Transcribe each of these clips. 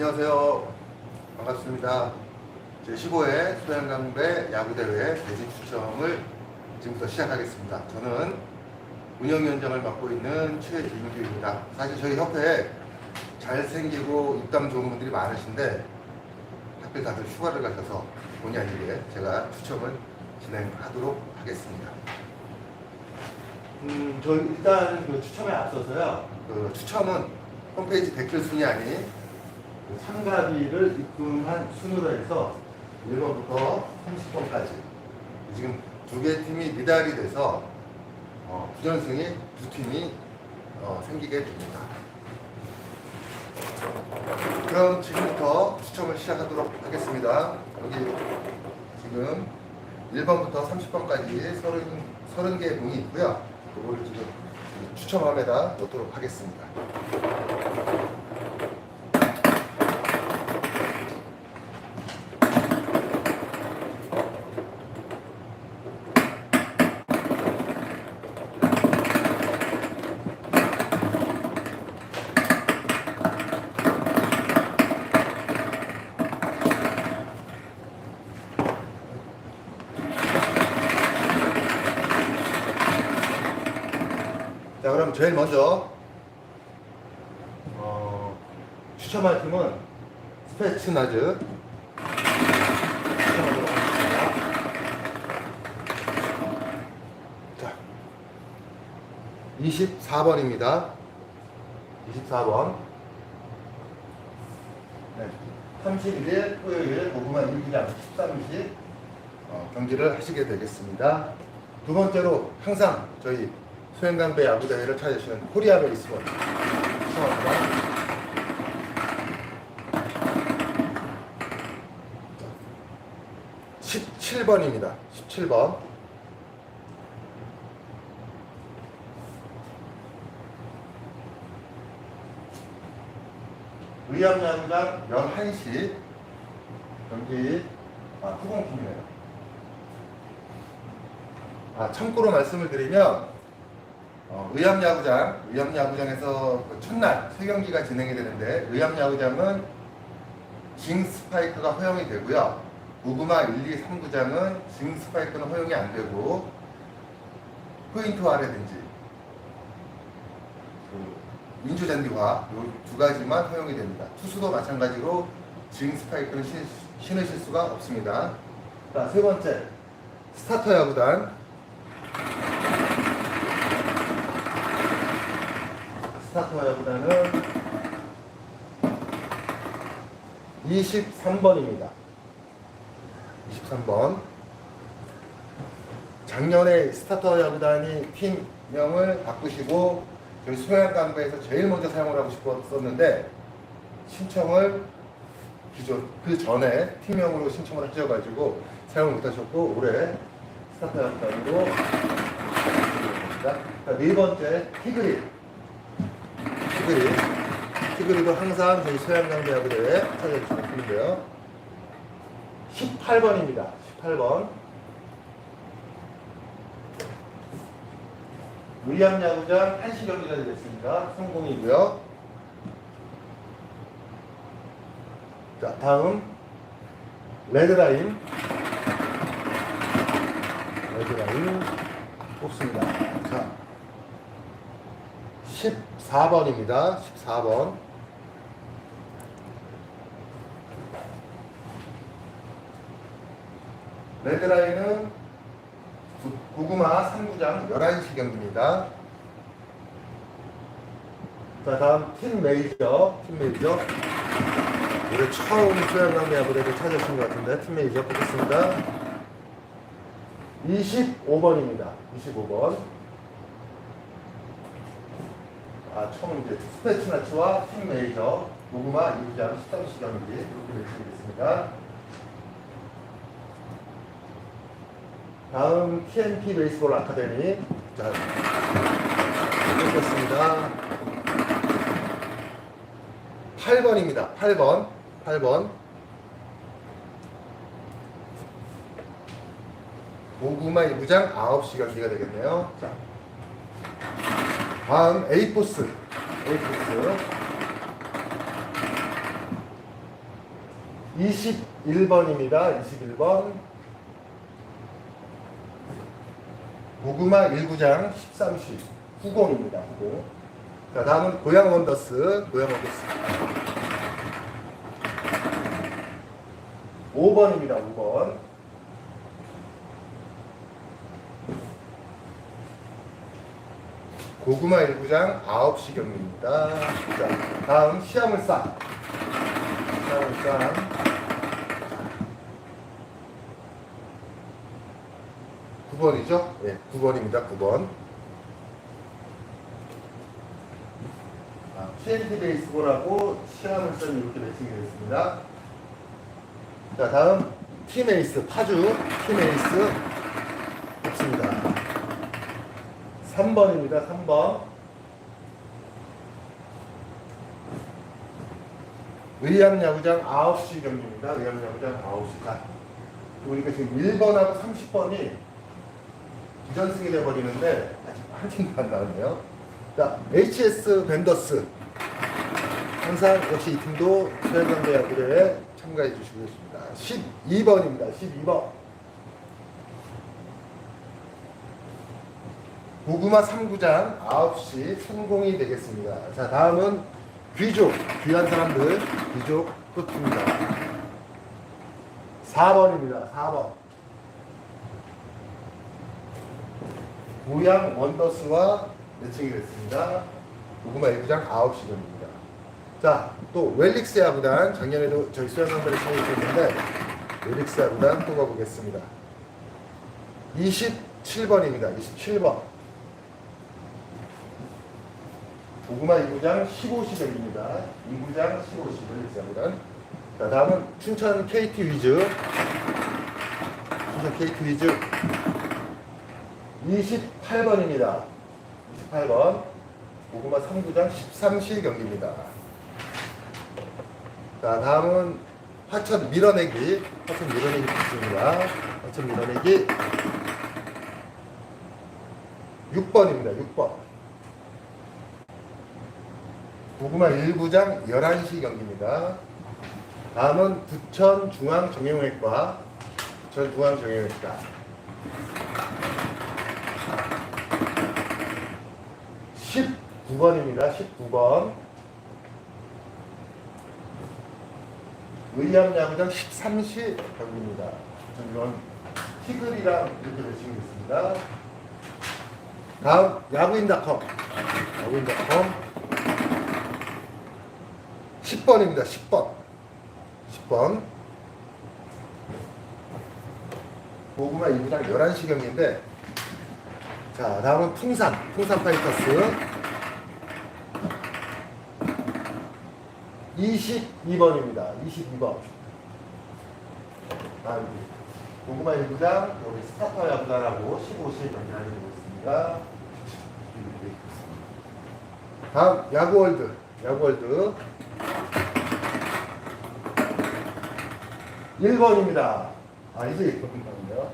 안녕하세요. 반갑습니다. 제15회 소양강배 야구대회 대진 추첨을 지금부터 시작하겠습니다. 저는 운영위원장을 맡고 있는 최진규입니다. 사실 저희 협회에 잘생기고 입담 좋은 분들이 많으신데 하필 다들 휴가를 가셔서 본의 아니게 제가 추첨을 진행하도록 하겠습니다. 음, 저 일단 그 추첨에 앞서서요. 그 추첨은 홈페이지 댓글 순위 아닌 그 참가비를 입금한 순으로 해서 1번부터 30번까지 지금 두 개 팀이 미달이 돼서 어, 부전승이 두 팀이 어, 생기게 됩니다. 그럼 지금부터 추첨을 시작하도록 하겠습니다. 여기 지금 1번부터 30번까지 30, 30개의 봉이 있고요. 그거를 지금 추첨함에다 넣도록 하겠습니다. 자, 그럼 제일 먼저 어, 추첨할 팀은 스페츠나즈 추첨하도록 하겠습니다. 자, 24번입니다. 24번. 네. 31일 토요일 고구마 1기장 13시 어, 경기를 하시게 되겠습니다. 두 번째로 항상 저희 수행강배 야구대회를 찾으시는 코리아 베이스볼 수고합니다. 17번입니다. 17번. 의암야구장 11시 경기 아, 후공팀이네요. 아, 참고로 말씀을 드리면 어, 의암야구장, 의암야구장에서 그 첫날 세 경기가 진행이 되는데 의암야구장은 징 스파이크가 허용이 되고요. 우구마 1, 2, 3구장은 징 스파이크는 허용이 안 되고 포인트화라든지 그 인조잔디화 이두 가지만 허용이 됩니다. 투수도 마찬가지로 징 스파이크는 신, 신으실 수가 없습니다. 자, 세 번째 스타터 야구단 야구단은 23번입니다. 23번. 작년에 스타터 야구단이 팀명을 바꾸시고 저희 소양강배에서 제일 먼저 사용을 하고 싶었었는데 신청을 기존 그 전에 팀명으로 신청을 하셔가지고 사용 못하셨고 올해 스타터 야구단으로. 자, 네 번째 티그리 티그리 티그리도 항상 저희 야구대회 찾아주시는 팀인데요. 18번입니다. 18번. 의암 야구장 1시 경기가 되겠습니다. 성공이고요. 자, 다음 레드라인. 레드라인 뽑습니다. 자, 14번입니다. 14번. 레드라인은 구- 고구마 3구장 11시 경기입니다. 자, 다음 팀 메이저, 팀 메이저. 올해 처음 소양강 야구대를 찾으신 것 같은데, 팀 메이저 보겠습니다. 25번입니다. 25번. 아, 처음 이제 스페츠나츠와 팀 메이저, 고구마 2구장 13시 경기 이렇게 외치겠습니다. 다음 TNP 베이스볼 아카데미. 자, 보겠습니다. 8번입니다. 8번. 8번. 고구마 2부장 9시 경기가 되겠네요. 자. 다음 에이포스. 에이포스. 21번입니다. 21번. 고구마 1구장 13시 후공입니다. 후공. 자, 다음은 고양 원더스. 고양 원더스. 5번입니다. 5번. 고구마 1구장 9시 경기입니다. 자, 다음 시아물산. 시아물산. 9번이죠? 네, 9번입니다. 9번. 아, TNT 베이스볼하고 시아물산이 이렇게 매칭이 되어 있습니다. 자, 다음 팀에이스 파주 팀에이스 없습니다. 3번입니다. 3번. 의암 야구장 9시 경기입니다. 의암 야구장 9시. 자, 보니까 지금 1번하고 30번이 부전승이 돼버리는데 아직 한 팀도 안 나왔네요. 자, HS 벤더스. 항상 역시 이 팀도 수영경대 야구대회에 참가해 주시고 있습니다. 12번입니다. 12번. 고구마 3구장 9시 성공이 되겠습니다. 자, 다음은 귀족, 귀한 사람들, 귀족 끝입니다. 4번입니다. 4번. 고양 원더스와 매칭이 됐습니다. 고구마 1구장 9시 경입니다. 자, 또 웰릭스 야구단 작년에도 저희 수영선배를 참여했는데 웰릭스 야구단 뽑아보겠습니다. 27번입니다. 27번. 고구마 2구장 15시 경기입니다. 2구장 15시 웰릭스 야구단. 자, 다음은 춘천 KT 위즈. 춘천 KT 위즈 28번입니다. 28번. 고구마 3구장 13시 경기입니다. 자, 다음은 화천 밀어내기. 화천 밀어내기 있습니다. 화천 밀어내기 6번입니다. 6번. 고구마 1구장 11시 경기입니다. 다음은 부천 중앙정형외과. 부천 중앙정형외과. 19번입니다. 19번. 의암 야구장 13시 경기입니다. 이건 티글이랑 이렇게 매칭이 있습니다. 다음 야구인닷컴. 야구인닷컴 10번입니다. 10번. 10번. 고구마 2부장 11시 경기인데 자, 다음은 풍산. 풍산 파이터스 22번입니다. 22번. 아, 여기. 고구마 1구장, 여기 스타터 야구단하고 15시 경기하게 되고 있습니다. 다음, 야구월드. 야구월드. 1번입니다. 아, 이제 1번이네요.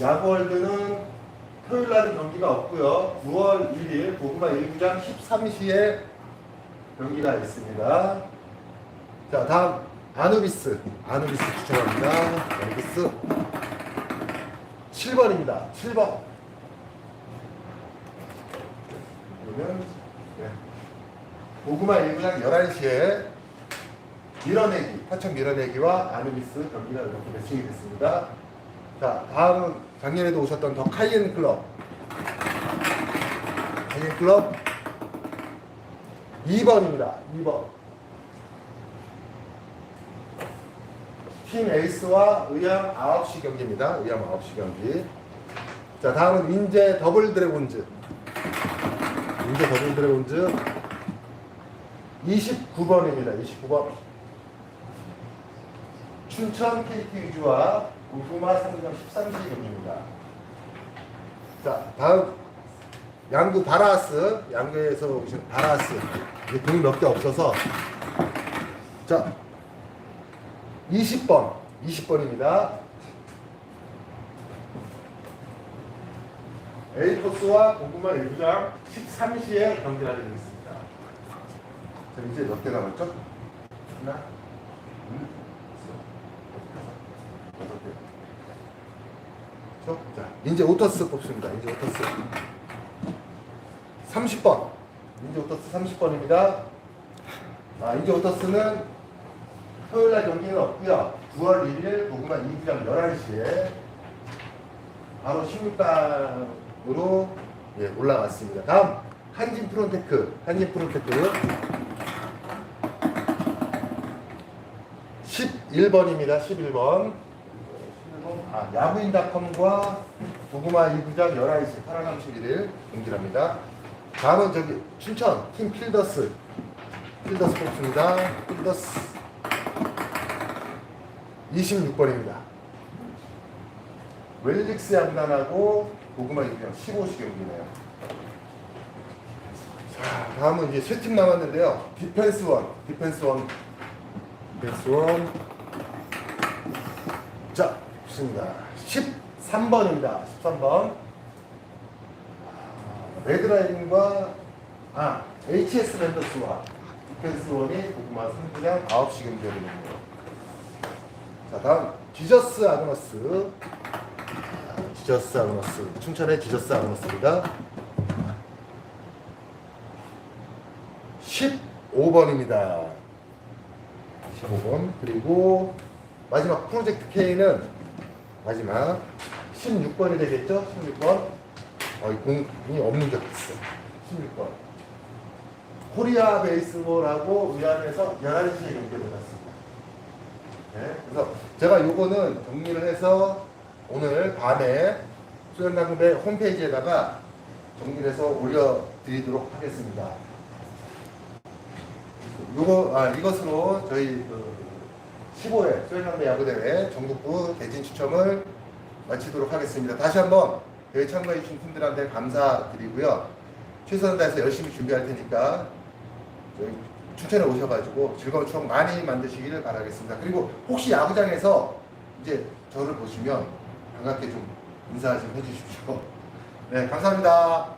야구월드는 토요일 날은 경기가 없고요. 9월 1일 고구마 1구장 13시에 경기가 있습니다. 자, 다음 아누비스. 아누비스 추천합니다. 아누비스 7번입니다. 7번. 그러면 네. 고구마 1구장 11시에 밀어내기, 화천 밀어내기와 아누비스 경기가 이렇게 매칭이 됐습니다. 자, 다음은 작년에도 오셨던 더 카이엔 클럽. 카이엔 클럽 2번입니다. 2번. 팀 에이스와 의암 9시 경기입니다. 의암 9시 경기. 자, 다음은 인제 더블 드래곤즈. 인제 더블 드래곤즈 29번입니다. 29번. 춘천 KT 위주와 고구마 상점 13시 경기입니다. 자, 다음 양구 바라스, 양구에서 오신 바라스. 돈이 몇 개 없어서. 자, 20번, 20번입니다. 에이포스와 고구마 1부장 13시에 경기를 하게 되겠습니다. 자, 이제 몇 개 남았죠? 하나, 둘. 자, 이제 오터스 뽑습니다. 이제 오터스. 30번. 인제 오터스 30번입니다. 아, 인제 오터스는 토요일 날 경기는 없고요. 9월 1일 고구마 2부장 11시에 바로 16강으로 예, 올라갔습니다. 다음 한진 프론테크. 한진 프론테크 11번입니다. 11번. 11번. 아, 야구인닷컴과 고구마 2부장 11시 8월 31일 경기랍니다. 다음은 저기 춘천 팀 필더스 필더스 뽑습니다. 필더스 26번입니다. 웰릭스 양단하고 고구마 2부장 15시 경기네요. 자, 다음은 이제 세 팀 남았는데요. 디펜스 원, 디펜스 원, 디펜스 원. 자, 좋습니다. 13번입니다. 13번. 레드라이딩과 아, HS 멘더스와 디펜스 원이 고구마 3부장 9시 경기하겠네요. 자, 다음 지저스 아그너스. 아, 지저스 아그너스. 춘천의 지저스 아그너스입니다. 15번입니다. 15번. 그리고 마지막 프로젝트 K는 마지막 16번이 되겠죠? 16번. 어, 이 공이 없는 적 있어. 16번. 코리아 베이스볼하고 위안에서 11시에 경기를 해놨습니다. 네, 그래서 제가 요거는 정리를 해서 오늘 밤에 수련당배 홈페이지에다가 정리를 해서 올려드리도록 하겠습니다. 요거, 아, 이것으로 저희 그 15회 수련당배 야구대회 전국부 대진 추첨을 마치도록 하겠습니다. 다시 한번 대회 참가해주신 분들한테 감사드리고요. 최선을 다해서 열심히 준비할 테니까 추천에 오셔가지고 즐거운 추억 많이 만드시기를 바라겠습니다. 그리고 혹시 야구장에서 이제 저를 보시면 반갑게 좀 인사 좀 해주십시오. 네, 감사합니다.